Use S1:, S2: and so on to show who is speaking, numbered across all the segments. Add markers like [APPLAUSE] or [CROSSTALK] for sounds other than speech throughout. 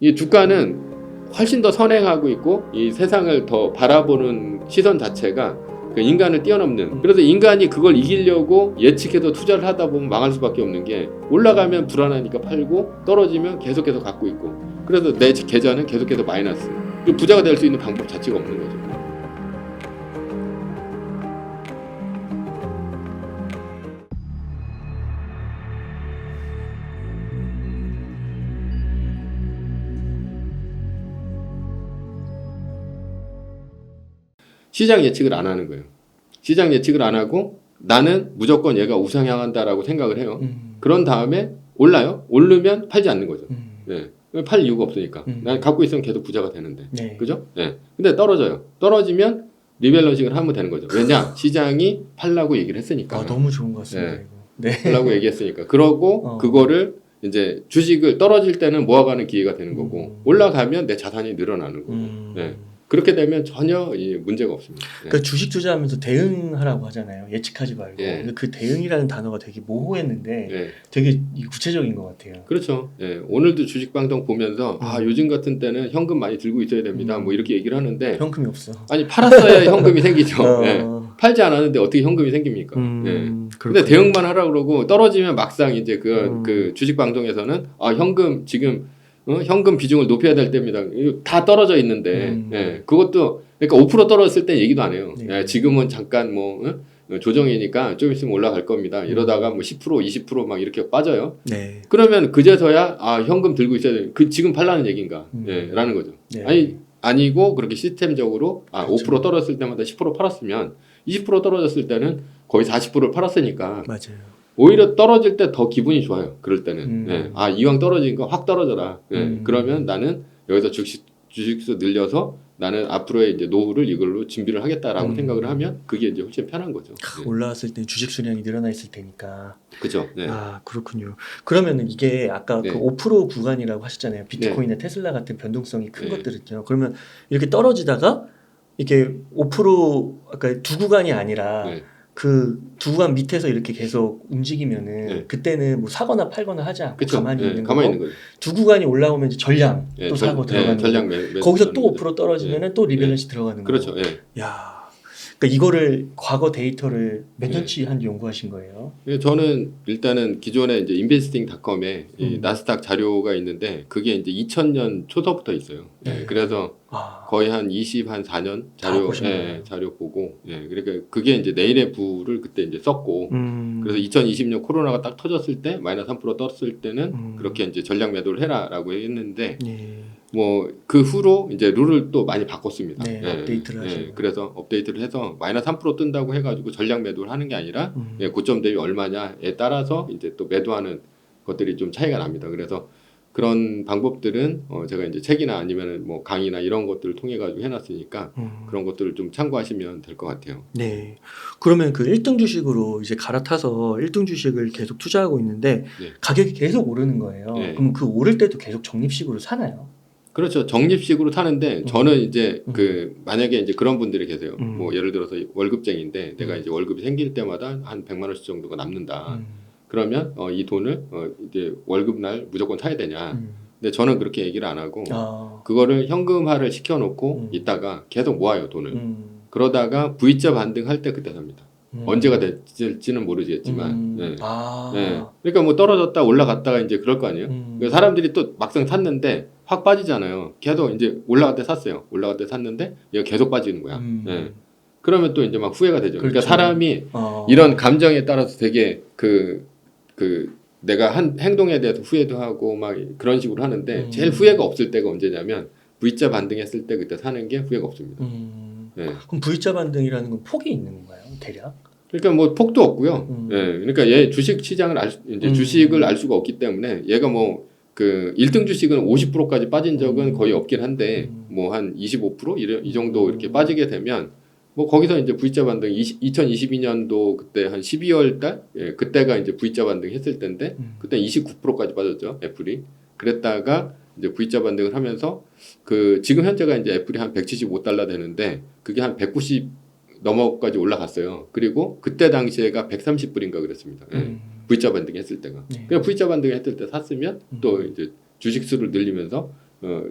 S1: 이 주가는 훨씬 더 선행하고 있고 이 세상을 더 바라보는 시선 자체가 그 인간을 뛰어넘는 그래서 인간이 그걸 이기려고 예측해서 투자를 하다 보면 망할 수밖에 없는 게 올라가면 불안하니까 팔고 떨어지면 계속해서 갖고 있고 그래서 내 계좌는 계속해서 마이너스 그 부자가 될 수 있는 방법 자체가 없는 거죠. 시장 예측을 안 하는 거예요. 시장 예측을 안 하고 나는 무조건 얘가 우상향한다라고 생각을 해요.
S2: 음.
S1: 그런 다음에 올라요. 오르면 팔지 않는 거죠.
S2: 음.
S1: 네. 팔 이유가 없으니까.
S2: 음.
S1: 난 갖고 있으면 계속 부자가 되는데.
S2: 네.
S1: 그죠? 네. 근데 떨어져요. 떨어지면 리밸런싱을 하면 되는 거죠. 왜냐? [LAUGHS] 시장이 팔라고 얘기를 했으니까.
S2: 아 너무 좋은 것 같습니다.
S1: 네.
S2: 네.
S1: 팔라고 얘기했으니까. 그러고
S2: 어.
S1: 그거를 이제 주식을 떨어질 때는 모아가는 기회가 되는 거고
S2: 음.
S1: 올라가면 내 자산이 늘어나는 거고.
S2: 음.
S1: 네. 그렇게 되면 전혀 이 문제가 없습니다. 네.
S2: 그러니까 주식 투자하면서 대응하라고 하잖아요. 예측하지 말고.
S1: 예.
S2: 근데 그 대응이라는 단어가 되게 모호했는데
S1: 네.
S2: 되게 이 구체적인 것 같아요.
S1: 그렇죠. 예, 오늘도 주식 방송 보면서 아
S2: 음.
S1: 요즘 같은 때는 현금 많이 들고 있어야 됩니다.
S2: 음.
S1: 뭐 이렇게 얘기를 하는데
S2: 현금이 없어.
S1: 아니 팔았어야 현금이 생기죠. 예.
S2: 어.
S1: 팔지 않았는데 어떻게 현금이 생깁니까?
S2: 음,
S1: 예. 근데. 대응만 하라 그러고 떨어지면 막상 이제 그,
S2: 음.
S1: 그 주식 방송에서는 아 현금 지금 어? 현금 비중을 높여야 될 때입니다. 다 떨어져 있는데
S2: 음.
S1: 예, 그것도 그러니까 5% 떨어졌을 때 얘기도 안 해요.
S2: 네.
S1: 예, 지금은 잠깐 뭐 어? 조정이니까 좀 있으면 올라갈 겁니다. 이러다가 뭐 10% 20%막 이렇게 빠져요.
S2: 네.
S1: 그러면 그제서야 아 현금 들고 있어야 돼. 그 지금 팔라는 얘기인가?
S2: 음.
S1: 예, 라는 거죠.
S2: 네.
S1: 아니 아니고 그렇게 시스템적으로 아
S2: 그렇죠.
S1: 5% 떨어졌을 때마다 10% 팔았으면 20% 떨어졌을 때는 거의 40%를 팔았으니까
S2: 맞아요.
S1: 오히려 떨어질 때 더 기분이 좋아요. 그럴 때는
S2: 음.
S1: 예, 아 이왕 떨어진 거 확 떨어져라. 예,
S2: 음.
S1: 그러면 나는 여기서 주식 주식수 늘려서 나는 앞으로의 이제 노후를 이걸로 준비를 하겠다라고
S2: 음.
S1: 생각을 하면 그게 이제 훨씬 편한 거죠. 예.
S2: 올라왔을 때 주식 수량이 늘어나 있을 테니까.
S1: 그죠? 네.
S2: 아 그렇군요. 그러면은 이게 아까
S1: 네.
S2: 그5% 구간이라고 하셨잖아요. 비트코인이나 테슬라 같은 변동성이 큰
S1: 네.
S2: 것들은요. 그러면 이렇게 떨어지다가 이게 5% 아까 두 구간이 아니라
S1: 네.
S2: 그두 구간 밑에서 이렇게 계속 움직이면은
S1: 네.
S2: 그때는 뭐 사거나 팔거나 하지 않고
S1: 그쵸?
S2: 가만히
S1: 예,
S2: 있는
S1: 가만히
S2: 거고
S1: 있는 거죠.
S2: 두 구간이 올라오면 이제 전량
S1: 예,
S2: 또
S1: 전-
S2: 사고
S1: 예,
S2: 들어가는
S1: 전략
S2: 거고.
S1: 매, 매,
S2: 거기서 또
S1: 매수하는
S2: 5% 떨어지면은 또 리밸런스 들어가는 거고.
S1: 그렇죠. 예.
S2: 야. 그러니까 이거를 과거 데이터를 몇
S1: 네.
S2: 년치 한 연구하신 거예요?
S1: 예, 저는 일단은 기존에 이제 인베스팅닷컴에 이
S2: 음.
S1: 나스닥 자료가 있는데 그게 이제 2000년 초서부터 있어요. 예,
S2: 네. 그래서
S1: 그래서
S2: 아.
S1: 거의 한 20, 한 4년
S2: 다
S1: 자료
S2: 보신
S1: 예? 자료 보고 예, 그러니까 그게 이제 내일의 부를 그때 이제 썼고
S2: 음.
S1: 그래서 2020년 코로나가 딱 터졌을 때 마이너스 3% 떴을 때는
S2: 음.
S1: 그렇게 이제 전략 매도를 해라라고 했는데
S2: 예.
S1: 뭐 그 후로 이제 룰을 또 많이 바꿨습니다.
S2: 네, 업데이트를 하신 거예요.
S1: 그래서 업데이트를 해서 마이너스 3% 뜬다고 해가지고 전략 매도를 하는 게 아니라
S2: 음.
S1: 예, 고점 대비 얼마냐에 따라서 이제 또 매도하는 것들이 좀 차이가 납니다. 그래서 그런 방법들은 어 제가 이제 책이나 아니면은 뭐 강의나 이런 것들을 통해 가지고 해놨으니까
S2: 음.
S1: 그런 것들을 좀 참고하시면 될 것 같아요.
S2: 네. 그러면 그 1등 주식으로 이제 갈아타서 1등 주식을 계속 투자하고 있는데
S1: 네.
S2: 가격이 계속 오르는 거예요.
S1: 네.
S2: 그럼 그 오를 때도 계속 적립식으로 사나요?
S1: 그렇죠. 적립식으로 타는데 저는 이제
S2: 음.
S1: 그 만약에 이제 그런 분들이 계세요.
S2: 음.
S1: 뭐 예를 들어서 월급쟁인데 내가
S2: 음.
S1: 이제 월급이 생길 때마다 한 100만 원씩 정도가 남는다.
S2: 음.
S1: 그러면 어, 이 돈을 어, 이제 월급 날 무조건 사야 되냐?
S2: 음.
S1: 근데 저는 그렇게 얘기를 안 하고
S2: 아.
S1: 그거를 현금화를 시켜놓고
S2: 음.
S1: 있다가 계속 모아요 돈을.
S2: 음.
S1: 그러다가 V자 반등할 때 그때 삽니다.
S2: 음.
S1: 언제가 될지는 모르겠지만.
S2: 음.
S1: 네.
S2: 아.
S1: 네. 그러니까 뭐 떨어졌다 올라갔다가 이제 그럴 거 아니에요.
S2: 음.
S1: 그러니까 사람들이 또 막상 샀는데 확 빠지잖아요. 계속 이제 올라갈 때 샀어요. 올라갈 때 샀는데 얘가 계속 빠지는 거야.
S2: 음.
S1: 네. 그러면 또 이제 막 후회가 되죠. 그러니까
S2: 그렇죠.
S1: 사람이
S2: 어.
S1: 이런 감정에 따라서 되게 그, 그, 내가 한 행동에 대해서 후회도 하고 막 그런 식으로 하는데
S2: 음.
S1: 제일 후회가 없을 때가 언제냐면 V자 반등했을 때 그때 사는 게 후회가 없습니다.
S2: 음.
S1: 네.
S2: 그럼 V자 반등이라는 건 폭이 있는 건가요? 대략?
S1: 그러니까 뭐 폭도 없고요.
S2: 음.
S1: 예. 그러니까 얘 주식 시장을 알 수, 이제
S2: 음.
S1: 주식을 알 수가 없기 때문에 얘가 뭐 그 1등 주식은 50%까지 빠진 적은
S2: 음.
S1: 거의 없긴 한데
S2: 음.
S1: 뭐한 25% 이래- 이 정도
S2: 음.
S1: 이렇게 빠지게 되면 뭐 거기서 이제 V자 반등 20, 2022년도 그때 한 12월 달 예, 그때가 이제 V자 반등 했을 때인데
S2: 음.
S1: 그때 29%까지 빠졌죠 애플이 그랬다가 이제 V자 반등을 하면서 그 지금 현재가 이제 애플이 한 175달러 되는데 그게 한 190 넘어까지 올라갔어요. 그리고 그때 당시에가 130불인가 그랬습니다. 예.
S2: 음.
S1: V자 반등 했을 때가.
S2: 네.
S1: 그냥 V자 반등 했을 때 샀으면
S2: 음.
S1: 또 이제 주식 수를 늘리면서 어,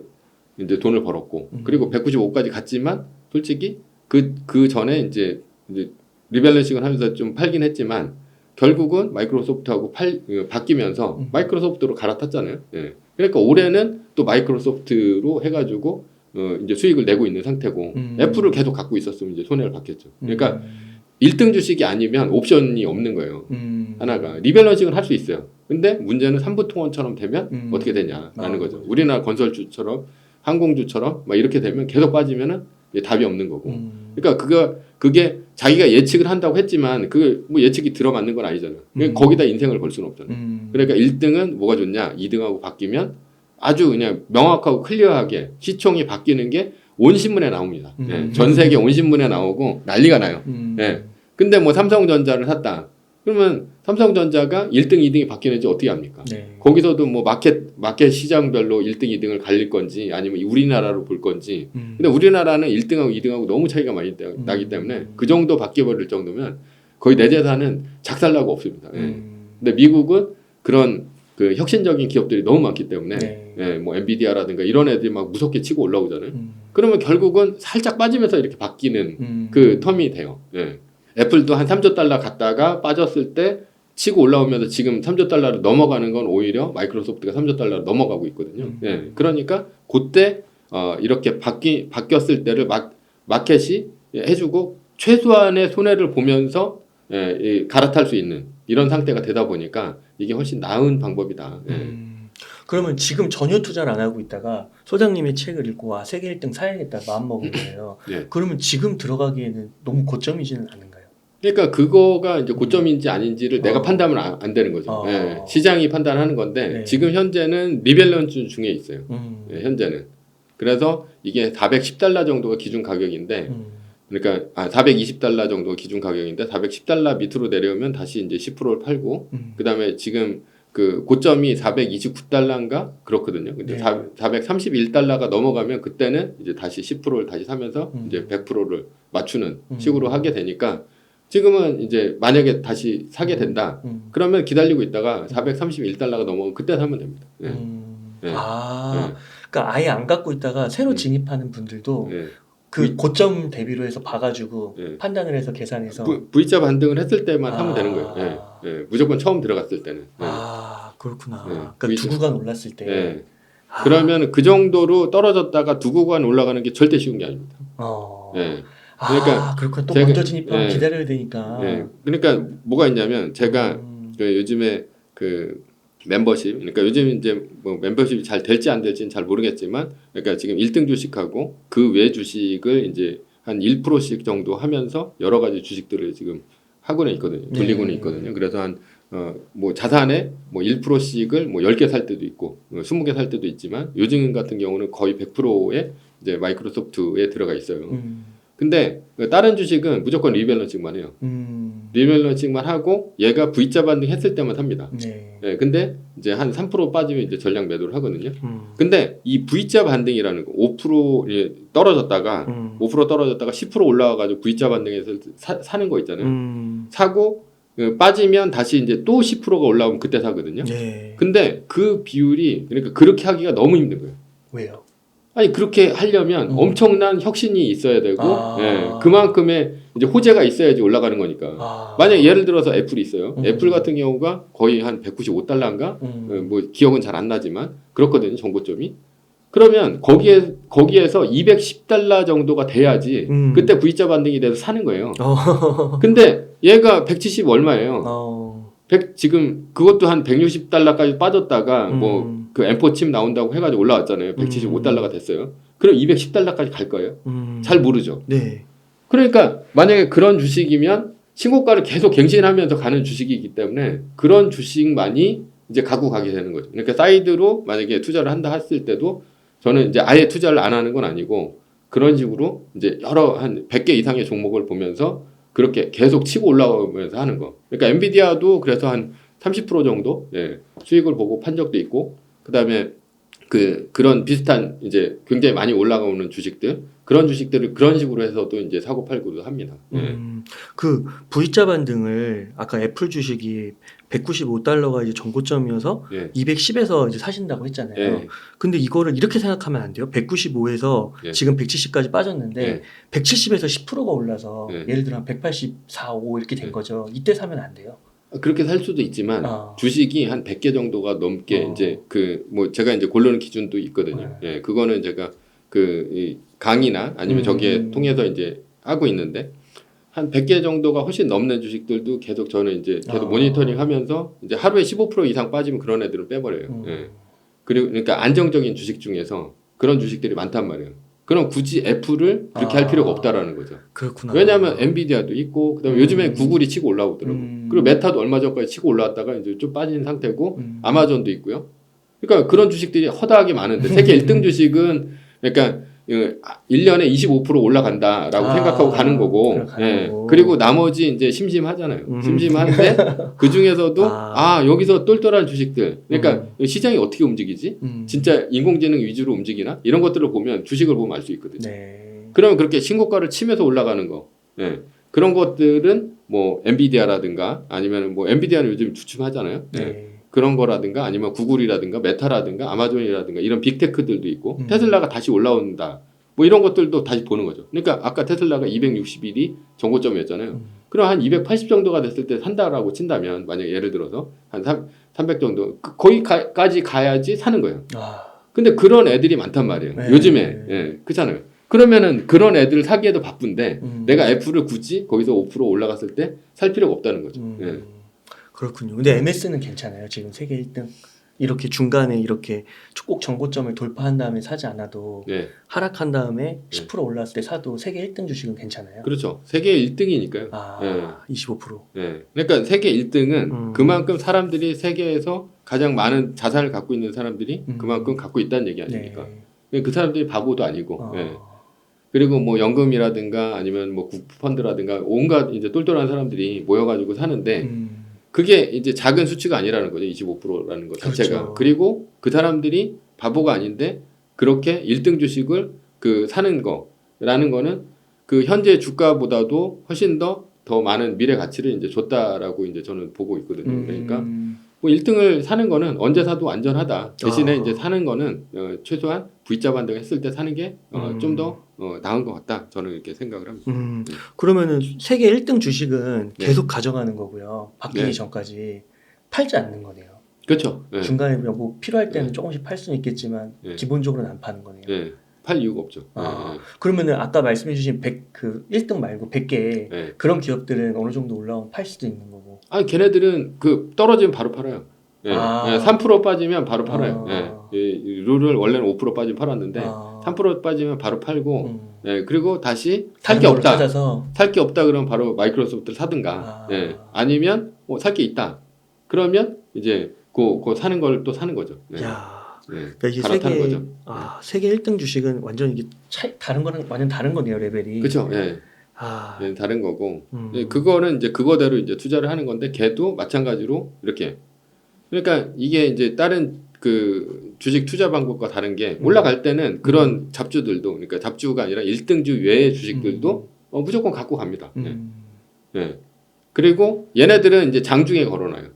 S1: 이제 돈을 벌었고
S2: 음.
S1: 그리고 195까지 갔지만 솔직히 그 그 전에 이제, 이제 리밸런싱을 하면서 좀 팔긴 했지만 결국은 마이크로소프트하고 팔 어, 바뀌면서
S2: 음.
S1: 마이크로소프트로 갈아탔잖아요. 예. 그러니까 올해는 또 마이크로소프트로 해가지고 어, 이제 수익을 내고 있는 상태고
S2: 음.
S1: 애플을 계속 갖고 있었으면 이제 손해를 봤겠죠. 그러니까
S2: 음.
S1: 1등 주식이 아니면 옵션이 없는 거예요.
S2: 음.
S1: 하나가 리밸런싱을 할 수 있어요. 근데 문제는 삼부통원처럼 되면
S2: 음.
S1: 어떻게 되냐라는
S2: 아,
S1: 거죠.
S2: 그렇죠.
S1: 우리나라 건설주처럼 항공주처럼 막 이렇게 되면 계속 빠지면은 답이 없는 거고.
S2: 음.
S1: 그러니까 그거 그게 자기가 예측을 한다고 했지만 그 뭐 예측이 들어맞는 건 아니잖아요. 그러니까
S2: 음.
S1: 거기다 인생을 걸 수는 없잖아요.
S2: 음.
S1: 그러니까 1등은 뭐가 좋냐? 2등하고 바뀌면 아주 그냥 명확하고 클리어하게 시총이 바뀌는 게 온 신문에 나옵니다.
S2: 음.
S1: 예, 전 세계 온 신문에 나오고 난리가 나요.
S2: 음.
S1: 예. 근데 뭐 삼성전자를 샀다. 그러면 삼성전자가 1등, 2등이 바뀌는지 어떻게 합니까?
S2: 네.
S1: 거기서도 뭐 마켓 마켓 시장별로 1등, 2등을 갈릴 건지 아니면 우리나라로 볼 건지.
S2: 음.
S1: 근데 우리나라는 1등하고 2등하고 너무 차이가 많이 때-
S2: 음.
S1: 나기 때문에 그 정도 바뀌어 버릴 정도면 거의 내 재산은 작살나고 없습니다. 예.
S2: 음.
S1: 근데 미국은 그런 그 혁신적인 기업들이 너무 많기 때문에
S2: 네.
S1: 예, 뭐 엔비디아라든가 이런 애들이 막 무섭게 치고 올라오잖아요.
S2: 음.
S1: 그러면 결국은 살짝 빠지면서 이렇게 바뀌는
S2: 음.
S1: 그 텀이 돼요. 예. 애플도 한 3조 달러 갔다가 빠졌을 때 치고 올라오면서 지금 3조 달러를 넘어가는 건 오히려 마이크로소프트가 3조 달러를 넘어가고 있거든요.
S2: 음.
S1: 예. 그러니까 그때 어, 이렇게 바뀌 바뀌었을 때를 마, 마켓이 해주고 최소한의 손해를 보면서 예, 이 갈아탈 수 있는 이런 상태가 되다 보니까 이게 훨씬 나은 방법이다. 예.
S2: 음. 그러면 지금 전혀 투자를 안 하고 있다가 소장님의 책을 읽고 와 세계 1등 사야겠다 마음 먹은 거예요.
S1: 예.
S2: 그러면 지금 들어가기에는 너무 고점이지는 않은가요?
S1: 그러니까 그거가 이제 고점인지 아닌지를 내가
S2: 어.
S1: 판단하면 안, 안 되는 거죠.
S2: 어.
S1: 예. 시장이 판단하는 건데
S2: 네.
S1: 지금 현재는 리밸런스 중에 있어요.
S2: 음.
S1: 예, 현재는. 그래서 이게 410달러 정도가 기준 가격인데
S2: 음.
S1: 그러니까 아 420달러 정도가 기준 가격인데 410달러 밑으로 내려오면 다시 이제 10%를 팔고
S2: 음.
S1: 그다음에 지금 그 고점이 429달러인가 그렇거든요. 근데
S2: 네.
S1: 431달러가 넘어가면 그때는 이제 다시 10%를 다시 사면서
S2: 음.
S1: 이제 100%를 맞추는
S2: 음.
S1: 식으로 하게 되니까 지금은 이제 만약에 다시 사게 된다.
S2: 음.
S1: 그러면 기다리고 있다가 431달러가 넘어오면 그때 사면 됩니다. 예.
S2: 음.
S1: 네.
S2: 아, 그러니까 아예 안 갖고 있다가 새로
S1: 음.
S2: 진입하는 분들도
S1: 예.
S2: 그 고점 대비로 해서 봐가지고
S1: 예.
S2: 판단을 해서 계산해서
S1: V, V자 반등을 했을 때만
S2: 아.
S1: 하면 되는 거예요. 예. 예. 무조건 처음 들어갔을 때는. 예.
S2: 아 그렇구나.
S1: 네.
S2: 그러니까. 두 구간 올랐을 때.
S1: 예.
S2: 아,
S1: 그러면 그 정도로 떨어졌다가 두 구간 올라가는 게 절대 쉬운 게 아닙니다.
S2: 어.
S1: 예.
S2: 아,
S1: 그러니까
S2: 그렇구나. 또
S1: 제가-
S2: 먼저 진입하면
S1: 예.
S2: 기다려야 되니까.
S1: 예. 그러니까 뭐가 있냐면 제가
S2: 음.
S1: 그 요즘에 그 멤버십 그러니까 요즘 이제 뭐 멤버십이 잘 될지 안 될지는 잘 모르겠지만 그러니까 지금 1등 주식하고 그 외 주식을 이제 한 1%씩 정도 하면서 여러 가지 주식들을 지금 하고는 있거든요. 돌리고는
S2: 네.
S1: 있거든요. 그래서 한 어, 뭐 자산에 뭐 1%씩을 뭐 10개 살 때도 있고 어, 20개 살 때도 있지만 요즘 같은 경우는 거의 100%에 이제 마이크로소프트에 들어가 있어요.
S2: 음.
S1: 근데 그 다른 주식은 무조건 리밸런싱만 해요.
S2: 음.
S1: 리밸런싱만 하고 얘가 V자 반등 했을 때만 삽니다.
S2: 네.
S1: 예, 근데 이제 한 3% 빠지면 이제 전량 매도를 하거든요.
S2: 음.
S1: 근데 이 V자 반등이라는 거, 5% 예, 떨어졌다가
S2: 음.
S1: 5% 떨어졌다가 10% 올라와 가지고 V자 반등해서 사, 사는 거 있잖아요.
S2: 음.
S1: 사고 그 빠지면 다시 이제 또 10%가 올라오면 그때 사거든요.
S2: 네.
S1: 근데 그 비율이 그러니까 그렇게 하기가 너무 힘든 거예요.
S2: 왜요?
S1: 아니 그렇게 하려면
S2: 음.
S1: 엄청난 혁신이 있어야 되고
S2: 아.
S1: 예, 그만큼의 이제 호재가 있어야지 올라가는 거니까.
S2: 아.
S1: 만약 예를 들어서 애플이 있어요.
S2: 음.
S1: 애플 같은 경우가 거의 한 195달러인가?
S2: 음.
S1: 뭐 기억은 잘 안 나지만 그렇거든요. 정보점이. 그러면 거기에 거기에서 210달러 정도가 돼야지
S2: 음.
S1: 그때 V자 반등이 돼서 사는 거예요.
S2: 어. [LAUGHS]
S1: 근데 얘가 170 얼마예요?
S2: 어.
S1: 100 지금 그것도 한 160달러까지 빠졌다가 뭐
S2: 음.
S1: 그 M4 칩 나온다고 해가지고 올라왔잖아요. 175달러가 됐어요. 그럼 210달러까지 갈 거예요?
S2: 음.
S1: 잘 모르죠.
S2: 네.
S1: 그러니까 만약에 그런 주식이면 신고가를 계속 갱신하면서 가는 주식이기 때문에 그런 주식만이 이제 갖고 가게 되는 거죠. 그러니까 사이드로 만약에 투자를 한다 했을 때도 저는 이제 아예 투자를 안 하는 건 아니고 그런 식으로 이제 여러 한 100개 이상의 종목을 보면서 그렇게 계속 치고 올라오면서 하는 거. 그러니까 엔비디아도 그래서 한 30% 정도 예, 수익을 보고 판 적도 있고 그다음에 그 그런 비슷한 이제 굉장히 많이 올라가오는 주식들 그런 주식들을 그런 식으로 해서도 이제 사고 팔고도 합니다. 예.
S2: 음, 그 V자 반등을 아까 애플 주식이 195달러가 이제 전고점이어서
S1: 예.
S2: 210에서 이제 사신다고 했잖아요.
S1: 예.
S2: 근데 이거를 이렇게 생각하면 안 돼요. 195에서
S1: 예.
S2: 지금 170까지 빠졌는데
S1: 예.
S2: 170에서 10%가 올라서
S1: 예.
S2: 예를 들어 한 184, 5 이렇게 된
S1: 예.
S2: 거죠. 이때 사면 안 돼요.
S1: 그렇게 살 수도 있지만
S2: 아.
S1: 주식이 한 100개 정도가 넘게
S2: 어.
S1: 이제 그 뭐 제가 이제 고르는 기준도 있거든요. 예, 그거는 제가 그 이 강의나 아니면
S2: 음.
S1: 저기에 통해서 이제 하고 있는데 한 100개 정도가 훨씬 넘는 주식들도 계속 저는 이제 계속
S2: 아.
S1: 모니터링 하면서 이제 하루에 15% 이상 빠지면 그런 애들은 빼버려요.
S2: 음.
S1: 예. 그리고 그러니까 안정적인 주식 중에서 그런 주식들이 많단 말이에요. 그럼 굳이 애플을 그렇게
S2: 아.
S1: 할 필요가 없다라는 거죠.
S2: 그렇구나.
S1: 왜냐하면 엔비디아도 있고 그다음에
S2: 음.
S1: 요즘에 구글이 치고 올라오더라고. 요
S2: 음.
S1: 그리고 메타도 얼마 전까지 치고 올라왔다가 이제 좀 빠진 상태고
S2: 음.
S1: 아마존도 있고요. 그러니까 그런 주식들이 허다하게 많은데 세계 [LAUGHS] 1등 주식은 그러니까 1년에 25% 올라간다라고
S2: 아,
S1: 생각하고 가는 거고. 예. 그리고 나머지 이제 심심하잖아요.
S2: 음.
S1: 심심한데 [LAUGHS] 그 중에서도
S2: 아.
S1: 아. 여기서 똘똘한 주식들. 그러니까 시장이 어떻게 움직이지?
S2: 음.
S1: 진짜 인공지능 위주로 움직이나? 이런 것들을 보면 주식을 보면 알 수 있거든요.
S2: 네.
S1: 그러면 그렇게 신고가를 치면서 올라가는 거. 예. 그런 것들은 뭐 엔비디아라든가 아니면 뭐 엔비디아는 요즘 주춤하잖아요. 예.
S2: 네.
S1: 그런 거라든가 아니면 구글이라든가 메타라든가 아마존이라든가 이런 빅테크들도 있고
S2: 음.
S1: 테슬라가 다시 올라온다. 뭐 이런 것들도 다시 보는 거죠. 그러니까 아까 테슬라가 260일이 정고점이었잖아요.
S2: 음.
S1: 그럼 한 280 정도가 됐을 때 산다라고 친다면 만약 예를 들어서 한 3, 300 정도 그- 거기까지 가야지 사는 거예요.
S2: 아.
S1: 근데 그런 애들이 많단 말이에요.
S2: 네.
S1: 요즘에 예, 그렇잖아요. 그러면은 그런 애들 사기에도 바쁜데
S2: 음.
S1: 내가 애플을 굳이 거기서 5% 올라갔을 때 살 필요가 없다는 거죠.
S2: 음.
S1: 예.
S2: 그렇군요. 근데 MS는 괜찮아요. 지금 세계 1등. 이렇게 중간에 이렇게 꼭 정고점을 돌파한 다음에 사지 않아도
S1: 네,
S2: 하락한 다음에 10% 올랐을 때 사도 세계 1등 주식은 괜찮아요.
S1: 그렇죠. 세계 1등이니까요.
S2: 아, 25%.
S1: 예. 그러니까 세계 1등은
S2: 음.
S1: 그만큼 사람들이 세계에서 가장 많은 자산을 갖고 있는 사람들이
S2: 음.
S1: 그만큼 갖고 있다는 얘기 아닙니까? 그 사람들이 바보도 아니고.
S2: 어.
S1: 예. 그리고 뭐 연금이라든가 아니면 뭐 국펀드라든가 온갖 이제 똘똘한 사람들이 모여가지고 사는데
S2: 음.
S1: 그게 이제 작은 수치가 아니라는 거죠. 25%라는 것 자체가.
S2: 그렇죠.
S1: 그리고 그 사람들이 바보가 아닌데 그렇게 1등 주식을 그 사는 거라는 거는 그 현재 주가보다도 훨씬 더 더 많은 미래 가치를 이제 줬다라고 이제 저는 보고 있거든요. 그러니까
S2: 음.
S1: 뭐 1등을 사는 거는 언제 사도 안전하다. 대신에
S2: 아.
S1: 이제 사는 거는 어, 최소한 V자 반등 했을 때 사는 게 어,
S2: 음.
S1: 좀더 어, 나은 것 같다. 저는 이렇게 생각을 합니다.
S2: 음. 그러면은 세계 1등 주식은
S1: 네.
S2: 계속 가져가는 거고요. 바뀌기
S1: 네.
S2: 전까지 팔지 않는 거네요.
S1: 그렇죠. 예.
S2: 중간에 뭐 필요할 때는
S1: 네.
S2: 조금씩 팔 수는 있겠지만
S1: 네.
S2: 기본적으로는 안 파는 거네요.
S1: 예. 팔 이유가 없죠.
S2: 아.
S1: 예,
S2: 그러면은 아까 말씀해 주신 100, 그 1등 말고 100개
S1: 예. 예.
S2: 그런 기업들은 어느 정도 올라오면 팔 수도 있는 거고.
S1: 아니 걔네들은 그 떨어지면 바로 팔아요. 예.
S2: 아.
S1: 예, 3% 빠지면 바로 팔아요.
S2: 아.
S1: 예. 이 룰을 원래는 5% 빠지면 팔았는데
S2: 아.
S1: 3% 빠지면 바로 팔고
S2: 음.
S1: 예. 그리고 다시 살 게 없다.
S2: 찾아서
S1: 살 게 없다 그러면 바로 마이크로소프트를 사든가
S2: 아.
S1: 예. 아니면 어, 살게 있다. 그러면 이제 그, 그 사는 걸 또 사는 거죠. 예.
S2: 야.
S1: 예.
S2: 그러니까 이게 세계
S1: 거죠.
S2: 아, 세계 1등 주식은 완전 이게 차이 다른 거랑 완전 다른 거네요, 레벨이.
S1: 그렇죠. 예.
S2: 아.
S1: 예, 다른 거고
S2: 음.
S1: 예, 그거는 이제 그거대로 이제 투자를 하는 건데 걔도 마찬가지로 이렇게 그러니까 이게 이제 다른 그 주식 투자 방법과 다른 게
S2: 음.
S1: 올라갈 때는 그런 잡주들도 그러니까 잡주가 아니라 1등주 외의 주식들도 어, 무조건 갖고 갑니다. 예.
S2: 음.
S1: 예. 그리고 얘네들은 이제 장중에 걸어놔요.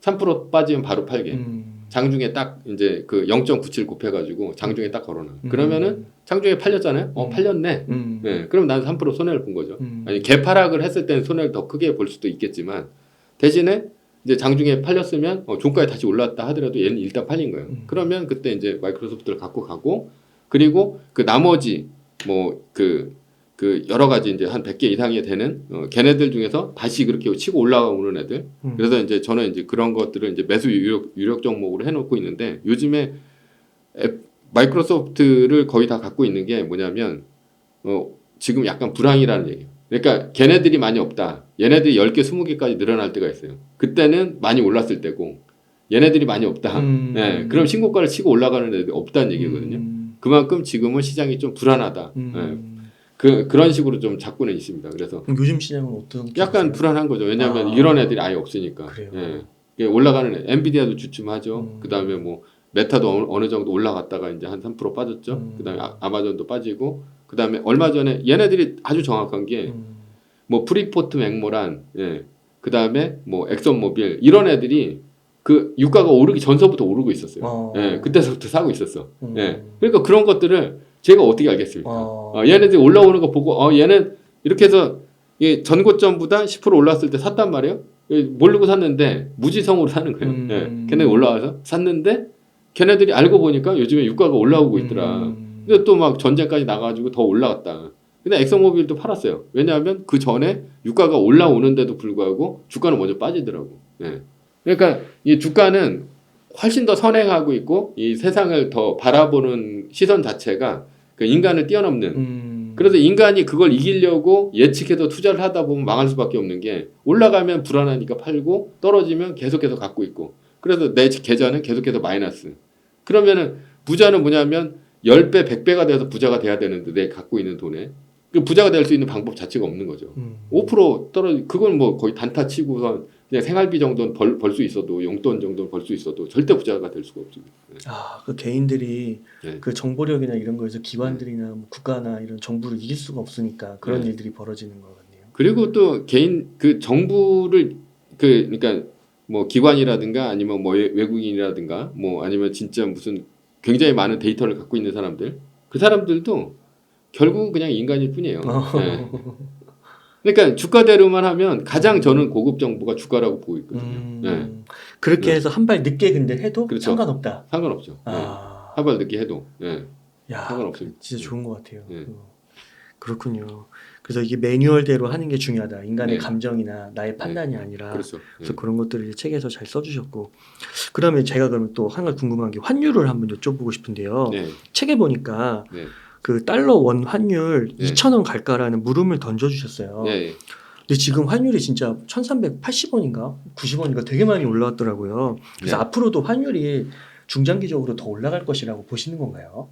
S1: 3% 빠지면 바로 팔게.
S2: 음.
S1: 장중에 딱 이제 그 0.97 곱해가지고 장중에 딱 걸어놔요.
S2: 음.
S1: 그러면은 장중에 팔렸잖아요. 어
S2: 음.
S1: 팔렸네.
S2: 음.
S1: 예. 그럼 나는 3% 손해를 본 거죠.
S2: 음.
S1: 아니 개파락을 했을 때는 손해를 더 크게 볼 수도 있겠지만 대신에 이제 장중에 팔렸으면 어, 종가에 다시 올랐다 하더라도 얘는 일단 팔린 거예요.
S2: 음.
S1: 그러면 그때 이제 마이크로소프트를 갖고 가고 그리고 그 나머지 뭐그그 여러 가지 이제 한 100개 이상이 되는 어, 걔네들 중에서 다시 그렇게 치고 올라오는 애들.
S2: 음.
S1: 그래서 이제 저는 이제 그런 것들을 이제 매수 유력 유력 종목으로 해 놓고 있는데 요즘에 앱, 마이크로소프트를 거의 다 갖고 있는 게 뭐냐면 어, 지금 약간 불황이라는 얘기예요. 그러니까 걔네들이 많이 없다. 얘네들이 10개, 20개까지 늘어날 때가 있어요. 그때는 많이 올랐을 때고 얘네들이 많이 없다.
S2: 음.
S1: 예, 그럼 신고가를 치고 올라가는 애들이 없다는 얘기거든요.
S2: 음.
S1: 그만큼 지금은 시장이 좀 불안하다.
S2: 음.
S1: 예, 그, 그런 식으로 좀 잡고는 있습니다. 그래서
S2: 요즘 시장은 어떤?
S1: 약간? 불안한 거죠. 왜냐하면
S2: 아.
S1: 이런 애들이 아예 없으니까.
S2: 그래요.
S1: 예. 올라가는 애, 엔비디아도 주춤하죠.
S2: 음.
S1: 그 다음에 뭐 메타도 어느, 정도 올라갔다가 이제 한 3% 빠졌죠.
S2: 음.
S1: 그 다음에 아, 아마존도 빠지고 그 다음에 얼마 전에 얘네들이 아주 정확한 게
S2: 음.
S1: 뭐 프리포트 맥모란 예. 그 다음에 뭐 엑선모빌 이런 애들이 그 유가가 오르기 전서부터 오르고 있었어요.
S2: 어.
S1: 예. 그때서부터 사고 있었어.
S2: 음.
S1: 예. 그러니까 그런 것들을 제가 어떻게 알겠습니까?
S2: 어.
S1: 어, 얘네들이 올라오는 거 보고 어 얘는 이렇게 해서 이 전고점보다 10% 올랐을 때 샀단 말이에요. 예, 모르고 샀는데 무지성으로 사는 거예요.
S2: 음.
S1: 예. 걔네 올라와서 샀는데 걔네들이 알고 보니까 요즘에 유가가 올라오고 있더라.
S2: 음.
S1: 근데 또 막 전쟁까지 나가지고 더 올라갔다. 근데 엑선모빌도 팔았어요. 왜냐하면 그 전에 유가가 올라오는데도 불구하고 주가는 먼저 빠지더라고. 예. 그러니까 이 주가는 훨씬 더 선행하고 있고 이 세상을 더 바라보는 시선 자체가 그 인간을 뛰어넘는.
S2: 음.
S1: 그래서 인간이 그걸 이기려고 예측해서 투자를 하다 보면 망할 수밖에 없는 게 올라가면 불안하니까 팔고 떨어지면 계속해서 갖고 있고. 그래서 내 계좌는 계속해서 마이너스. 그러면은 부자는 뭐냐면 10배, 100배가 돼서 부자가 돼야 되는데 내 갖고 있는 돈에 그 부자가 될 수 있는 방법 자체가 없는 거죠.
S2: 음.
S1: 5% 떨어지 그건 뭐 거의 단타 치고선 그냥 생활비 정도는 벌벌수 있어도 용돈 정도는 벌 수 있어도 절대 부자가 될 수가 없습니다.
S2: 아, 그 개인들이
S1: 네.
S2: 그 정보력이나 이런 거에서 기관들이나 뭐 국가나 이런 정부를 이길 수가 없으니까 그런
S1: 네.
S2: 일들이 벌어지는 것 같네요.
S1: 그리고 또 개인 그 정부를 그 그러니까 뭐 기관이라든가 아니면 뭐 외- 외국인이라든가 뭐 아니면 진짜 무슨 굉장히 많은 데이터를 갖고 있는 사람들 그 사람들도 결국 그냥 인간일 뿐이에요. 네. 그러니까 주가대로만 하면 가장 저는 고급 정보가 주가라고 보고 있거든요.
S2: 음.
S1: 네.
S2: 그렇게
S1: 네.
S2: 해서 한 발 늦게 근데 해도
S1: 그렇죠.
S2: 상관없다.
S1: 상관없죠. 네.
S2: 아,
S1: 한발 늦게 해도 네.
S2: 야,
S1: 상관없습니다.
S2: 진짜 좋은 것 같아요.
S1: 네.
S2: 어. 그렇군요. 그래서 이게 매뉴얼대로 하는 게 중요하다. 인간의
S1: 네.
S2: 감정이나 나의 판단이 아니라.
S1: 그렇죠.
S2: 그래서 그런 것들을 이제 책에서 잘 써주셨고. 그다음에 제가 그러면 또한 가지 궁금한 게 환율을 한번 여쭤보고 싶은데요.
S1: 네.
S2: 책에 보니까
S1: 네.
S2: 그 달러 원 환율
S1: 네.
S2: 2,000원 갈까라는 물음을 던져주셨어요.
S1: 네.
S2: 근데 지금 환율이 진짜 1,380원인가 90원인가 되게 많이 올라왔더라고요. 그래서
S1: 네.
S2: 앞으로도 환율이 중장기적으로 더 올라갈 것이라고 보시는 건가요?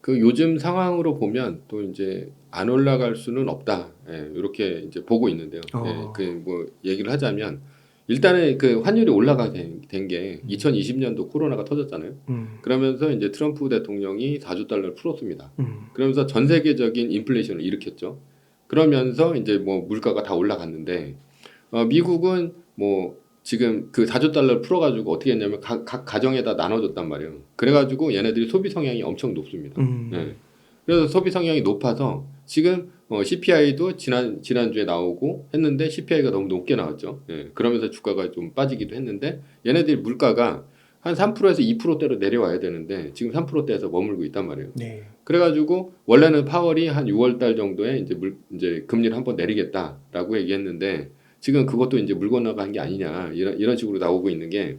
S1: 그 요즘 상황으로 보면 또 이제 안 올라갈 수는 없다. 예, 이렇게 이제 보고 있는데요.
S2: 어.
S1: 그뭐 얘기를 하자면 일단은 그 환율이 올라가게 된 게 2020년도 코로나가 터졌잖아요.
S2: 음,
S1: 그러면서 이제 트럼프 대통령이 4조 달러를 풀었습니다.
S2: 음,
S1: 그러면서 전 세계적인 인플레이션을 일으켰죠. 그러면서 이제 뭐 물가가 다 올라갔는데 어, 미국은 뭐 지금 그 4조 달러를 풀어가지고 어떻게 했냐면 각, 각 가정에다 나눠줬단 말이에요. 그래가지고 얘네들이 소비 성향이 엄청 높습니다.
S2: 음.
S1: 네. 그래서 소비 성향이 높아서 지금 어, CPI도 지난 지난주에 나오고 했는데 CPI가 너무 높게 나왔죠. 예. 그러면서 주가가 좀 빠지기도 했는데 얘네들이 물가가 한 3%에서 2%대로 내려와야 되는데 지금 3%대에서 머물고 있단 말이에요.
S2: 네.
S1: 그래가지고 원래는 파월이 한 6월 달 정도에 이제 물 이제 금리를 한번 내리겠다라고 얘기했는데 지금 그것도 이제 물 건너간 게 아니냐 이런 이런 식으로 나오고 있는 게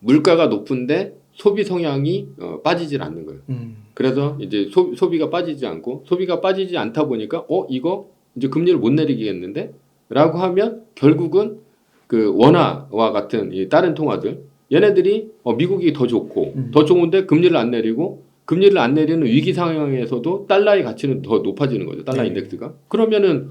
S1: 물가가 높은데 소비 성향이 어, 빠지질 않는 거예요.
S2: 음,
S1: 그래서 이제 소, 소비가 빠지지 않고 소비가 빠지지 않다 보니까 어 이거 이제 금리를 못 내리겠는데라고 하면 결국은 그 원화와 같은 이 다른 통화들 얘네들이 어, 미국이 더 좋고
S2: 음.
S1: 더 좋은데 금리를 안 내리고 금리를 안 내리는 위기 상황에서도 달러의 가치는 더 높아지는 거죠 달러
S2: 네.
S1: 인덱스가 그러면은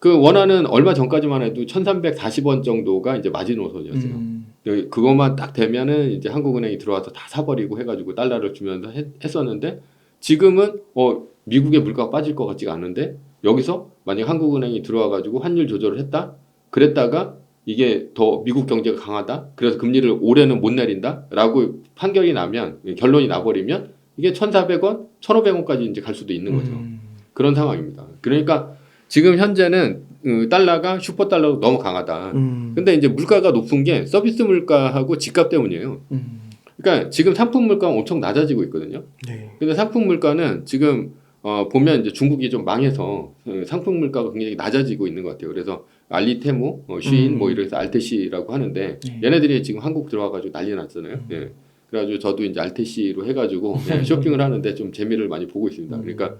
S1: 그 원화는 얼마 전까지만 해도 1,340원 정도가 이제 마지노선이었어요.
S2: 음,
S1: 그- 그것만 딱 되면은 이제 한국은행이 들어와서 다 사버리고 해가지고 달러를 주면서 했, 했었는데 지금은 어 미국의 물가가 빠질 것 같지가 않은데 여기서 만약 한국은행이 들어와가지고 환율 조절을 했다 그랬다가 이게 더 미국 경제가 강하다 그래서 금리를 올해는 못 내린다 라고 판결이 나면 결론이 나버리면 이게 1,400원, 1,500원까지 이제 갈 수도 있는 거죠.
S2: 음,
S1: 그런 상황입니다. 그러니까 지금 현재는 음, 달러가 슈퍼 달러로 너무 강하다.
S2: 음,
S1: 근데 이제 물가가 높은 게 서비스 물가하고 집값 때문이에요.
S2: 음,
S1: 그러니까 지금 상품 물가가 엄청 낮아지고 있거든요.
S2: 네.
S1: 근데 상품 물가는 지금 어, 보면 이제 중국이 좀 망해서 어, 상품 물가가 굉장히 낮아지고 있는 것 같아요. 그래서 알리테모, 어, 쉬인
S2: 음.
S1: 뭐 이래서 알테시라고 하는데
S2: 네.
S1: 얘네들이 지금 한국 들어와가지고 난리 났잖아요.
S2: 음.
S1: 예. 그래가지고 저도 이제 알테시로 해가지고 [LAUGHS] 예, 쇼핑을 하는데 좀 재미를 많이 보고 있습니다.
S2: 음.
S1: 그러니까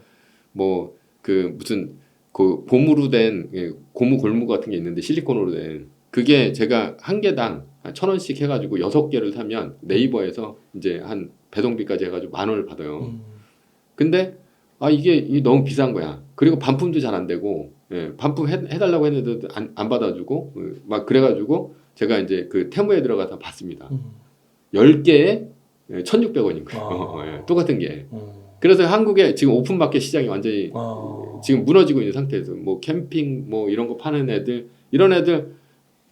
S1: 뭐 그 무슨 그 고무로 된 예, 고무 골무 같은 게 있는데 실리콘으로 된 그게 제가 한 개당 한천 원씩 해가지고 여섯 개를 사면 네이버에서 이제 한 배송비까지 해가지고 만 원을 받아요.
S2: 음,
S1: 근데 아 이게, 이게 너무 비싼 거야. 그리고 반품도 잘 안 되고 예, 반품 해, 해달라고 했는데도 안, 안 받아주고 어, 막 그래가지고 제가 이제 그 테무에 들어가서 봤습니다.
S2: 음,
S1: 10개에 1,600원인 거예요.
S2: 아. [LAUGHS]
S1: 예, 똑같은 게.
S2: 어.
S1: 그래서 한국의 지금 오픈마켓 시장이 완전히
S2: 아.
S1: 지금 무너지고 있는 상태에서 뭐 캠핑 뭐 이런 거 파는 애들 이런 애들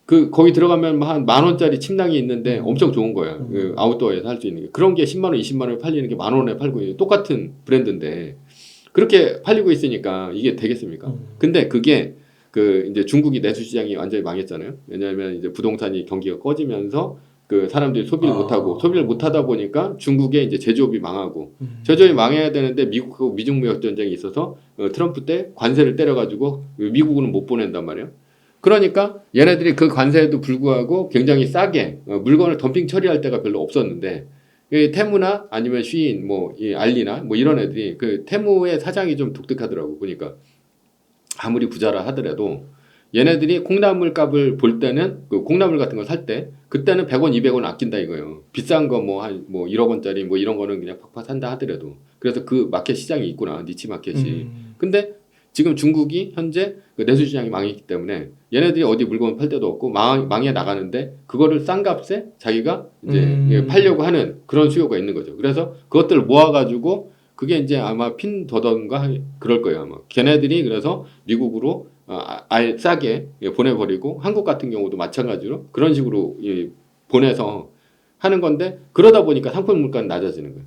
S1: 그 거기 들어가면 한 만 원짜리 침낭이 있는데 엄청 좋은 거야.
S2: 음.
S1: 그 아웃도어에서 할 수 있는 게 그런 게 10만 원, 20만 원에 팔리는 게 만 원에 팔고 있는 똑같은 브랜드인데 그렇게 팔리고 있으니까 이게 되겠습니까?
S2: 음.
S1: 근데 그게 그 이제 중국이 내수 시장이 완전히 망했잖아요. 왜냐하면 이제 부동산이 경기가 꺼지면서 그 사람들이 소비를
S2: 아.
S1: 못하고 소비를 못하다 보니까 중국의 이제 제조업이 망하고
S2: 음.
S1: 제조업이 망해야 되는데 미국하고 미중 무역 전쟁이 있어서 어, 트럼프 때 관세를 때려가지고 미국은 못 보낸단 말이에요. 그러니까 얘네들이 그 관세에도 불구하고 굉장히 싸게 어, 물건을 덤핑 처리할 때가 별로 없었는데 이 테무나 아니면 쉬인 뭐이 알리나 뭐 이런 애들이 그 테무의 사장이 좀 독특하더라고 보니까 아무리 부자라 하더라도 얘네들이 콩나물 값을 볼 때는 그 콩나물 같은 거살때 그때는 100원, 200원 아낀다 이거예요. 비싼 거 뭐한뭐 1억 원짜리 뭐 이런 거는 그냥 팍팍 산다 하더라도 그래서 그 마켓 시장이 있구나 니치 마켓이.
S2: 음.
S1: 근데 지금 중국이 현재 그 내수 시장이 망했기 때문에 얘네들이 어디 물건 팔 데도 없고 망, 망해 나가는데 그거를 싼 값에 자기가 이제
S2: 음.
S1: 예, 팔려고 하는 그런 수요가 있는 거죠. 그래서 그것들을 모아가지고 그게 이제 아마 핀 더던가 하- 그럴 거예요 아마. 걔네들이 그래서 미국으로 아, 아예 싸게 예, 보내버리고 한국 같은 경우도 마찬가지로 그런 식으로 예, 보내서 하는 건데 그러다 보니까 상품 물가는 낮아지는 거예요.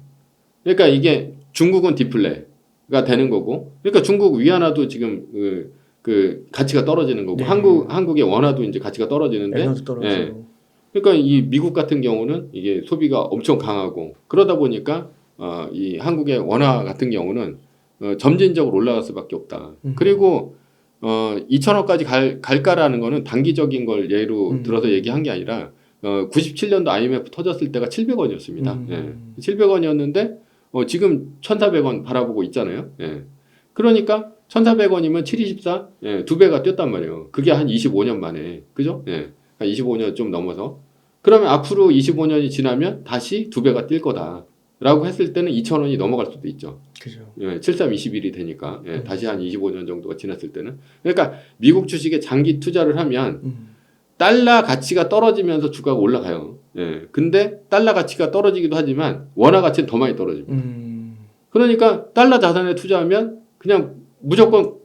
S1: 그러니까 이게 중국은 디플레가 되는 거고, 그러니까 중국 위안화도 지금 그, 그 가치가 떨어지는 거고,
S2: 네.
S1: 한국 한국의 원화도 이제 가치가 떨어지는데,
S2: 떨어지고.
S1: 그러니까 이 미국 같은 경우는 이게 소비가 엄청 강하고 그러다 보니까 어, 이 한국의 원화 같은 경우는 어, 점진적으로 올라갈 수밖에 없다.
S2: 음.
S1: 그리고 어, 2천원까지 갈, 갈까라는 거는 단기적인 걸 예로
S2: 음.
S1: 들어서 얘기한 게 아니라 어, 97년도 IMF 터졌을 때가 700원이었습니다.
S2: 음.
S1: 예. 700원이었는데 어, 지금 1,400원 바라보고 있잖아요. 예. 그러니까 1,400원이면 724, 예, 두 배가 뛰었단 말이에요. 그게 한 25년 만에, 그죠? 예, 한 25년 좀 넘어서. 그러면 앞으로 25년이 지나면 다시 두 배가 뛸 거다. 라고 했을 때는 2,000원이 넘어갈 수도 있죠.
S2: 그죠.
S1: 예, 73, 21이 되니까. 예,
S2: 음.
S1: 다시 한 25년 정도가 지났을 때는. 그러니까 미국 주식에 장기 투자를 하면
S2: 음.
S1: 달러 가치가 떨어지면서 주가가 올라가요. 예. 근데 달러 가치가 떨어지기도 하지만 원화 가치는 더 많이 떨어집니다.
S2: 음.
S1: 그러니까 달러 자산에 투자하면 그냥 무조건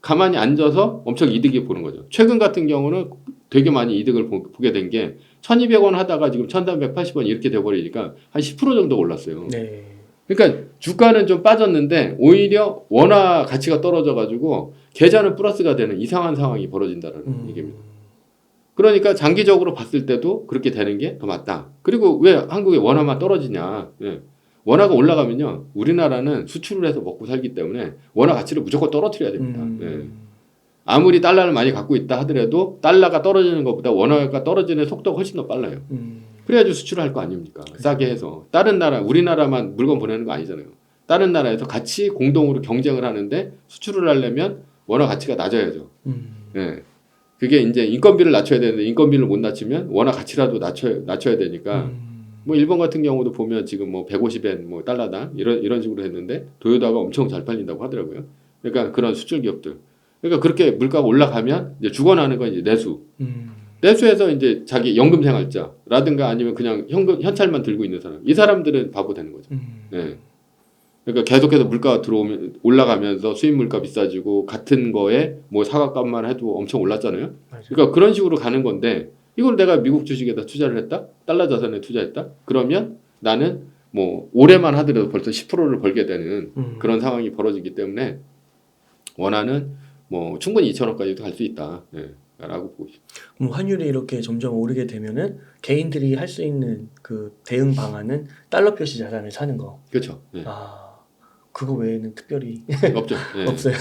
S1: 가만히 앉아서 엄청 이득이 보는 거죠. 최근 같은 경우는 되게 많이 이득을 보, 게된 게 1200원 하다가 지금 1380원 이렇게 돼버리니까 한 10% 정도 올랐어요.
S2: 네.
S1: 그러니까 주가는 좀 빠졌는데 오히려 원화 가치가 떨어져가지고 계좌는 플러스가 되는 이상한 상황이 벌어진다는
S2: 음.
S1: 얘기입니다. 그러니까 장기적으로 봤을 때도 그렇게 되는 게 더 맞다. 그리고 왜 한국의 원화만 떨어지냐? 예. 원화가 올라가면요, 우리나라는 수출을 해서 먹고 살기 때문에 원화 가치를 무조건 떨어뜨려야 됩니다.
S2: 음.
S1: 예. 아무리 달러를 많이 갖고 있다 하더라도 달러가 떨어지는 것보다 원화가 떨어지는 속도가 훨씬 더 빨라요.
S2: 음.
S1: 그래야지 수출을 할 거 아닙니까? 싸게 해서 다른 나라, 우리나라만 물건 보내는 거 아니잖아요. 다른 나라에서 같이 공동으로 경쟁을 하는데 수출을 하려면 원화 가치가 낮아야죠.
S2: 음.
S1: 예. 그게 이제 인건비를 낮춰야 되는데 인건비를 못 낮추면 원화 가치라도 낮춰 낮춰야 되니까
S2: 음.
S1: 뭐 일본 같은 경우도 보면 지금 뭐 150엔 뭐 달러당 이런 이런 식으로 했는데 도요다가 엄청 잘 팔린다고 하더라고요. 그러니까 그런 수출 기업들. 그러니까 그렇게 물가가 올라가면 이제 죽어나는 건 이제 내수.
S2: 음.
S1: 내수에서 이제 자기 연금 생활자라든가 아니면 그냥 현금 현찰만 들고 있는 사람. 이 사람들은 바보 되는 거죠.
S2: 음.
S1: 예. 그러니까 계속해서 물가가 들어오면 올라가면서 수입 물가 비싸지고 같은 거에 뭐 사과값만 해도 엄청 올랐잖아요.
S2: 맞아.
S1: 그러니까 그런 식으로 가는 건데 이걸 내가 미국 주식에다 투자를 했다? 달러 자산에 투자했다? 그러면 나는 뭐 올해만 하더라도 벌써 10%를 벌게 되는
S2: 음.
S1: 그런 상황이 벌어지기 때문에 원화는 뭐 충분히 2천 원까지도 갈 수 있다. 예. 라고 보고 싶습니다.
S2: 그럼 환율이 이렇게 점점 오르게 되면은 개인들이 할 수 있는 그 대응 방안은 달러 표시 자산을 사는 거.
S1: 그렇죠. 예.
S2: 아 그거 외에는 특별히
S1: 없죠. [LAUGHS] 예.
S2: 없어요.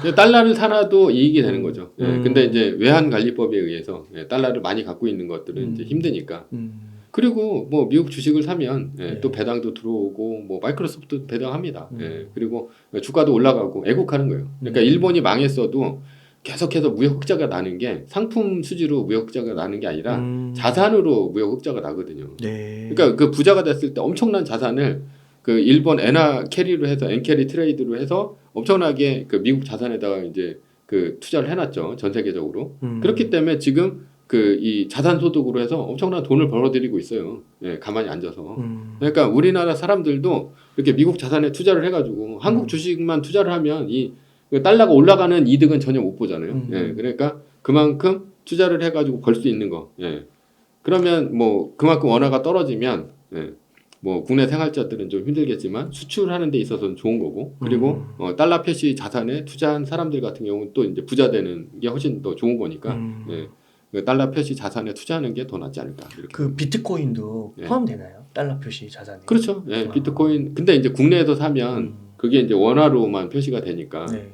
S1: 이제 달러를 사놔도 이익이 되는 거죠. 예.
S2: 음.
S1: 근데 이제 외환 관리법에 의해서 예, 달러를 많이 갖고 있는 것들은 이제
S2: 음.
S1: 힘드니까.
S2: 음.
S1: 그리고 뭐 미국 주식을 사면 예,
S2: 네.
S1: 또 배당도 들어오고 뭐 마이크로소프트 배당합니다.
S2: 음.
S1: 예, 그리고 주가도 올라가고 애국하는 거예요. 그러니까
S2: 음.
S1: 일본이 망했어도 계속해서 무역 흑자가 나는 게 상품 수지로 무역 흑자가 나는 게 아니라
S2: 음.
S1: 자산으로 무역 흑자가 나거든요.
S2: 네.
S1: 그러니까 그 부자가 됐을 때 엄청난 자산을 그 일본 엔화 캐리로 해서 엔캐리 트레이드로 해서 엄청나게 그 미국 자산에다가 이제 그 투자를 해놨죠 전 세계적으로
S2: 음.
S1: 그렇기 때문에 지금 그 이 자산 소득으로 해서 엄청난 돈을 벌어들이고 있어요. 예, 가만히 앉아서.
S2: 음.
S1: 그러니까 우리나라 사람들도 이렇게 미국 자산에 투자를 해가지고 한국
S2: 음.
S1: 주식만 투자를 하면 이 달러가 올라가는 이득은 전혀 못 보잖아요.
S2: 음.
S1: 예, 그러니까 그만큼 투자를 해가지고 벌 수 있는 거. 예. 그러면 뭐 그만큼 원화가 떨어지면 예. 뭐 국내 생활자들은 좀 힘들겠지만 수출하는 데 있어서는 좋은 거고 그리고
S2: 음.
S1: 어, 달러 표시 자산에 투자한 사람들 같은 경우는 또 이제 부자 되는 게 훨씬 더 좋은 거니까
S2: 음.
S1: 예. 그 달러 표시 자산에 투자하는 게 더 낫지 않을까 이렇게.
S2: 그 비트코인도
S1: 예.
S2: 포함되나요? 달러 표시 자산에.
S1: 그렇죠. 예,
S2: 아.
S1: 비트코인. 근데 이제 국내에서 사면
S2: 음.
S1: 그게 이제 원화로만 표시가 되니까
S2: 네.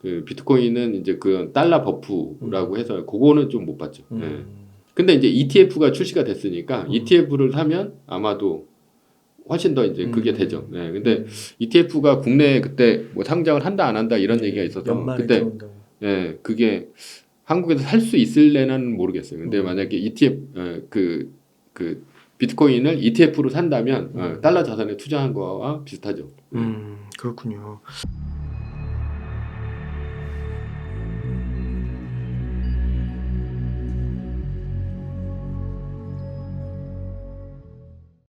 S1: 그 비트코인은 이제 그 달러 버프라고 해서 그거는 좀못 받죠. 예.
S2: 음.
S1: 근데 이제 ETF가 출시가 됐으니까
S2: 음.
S1: ETF를 사면 아마도 훨씬 더 이제 그게
S2: 음.
S1: 되죠. 예. 근데 ETF가 국내에 그때 뭐 상장을 한다 안 한다 이런 얘기가 있어서
S2: 네.
S1: 그때. 예, 그게 한국에서 살 수 있을래는 모르겠어요. 근데
S2: 음.
S1: 만약에 ETF 어, 그, 그 비트코인을 ETF로 산다면 어,
S2: 음.
S1: 달러 자산에 투자한 거와 비슷하죠.
S2: 음, 그렇군요.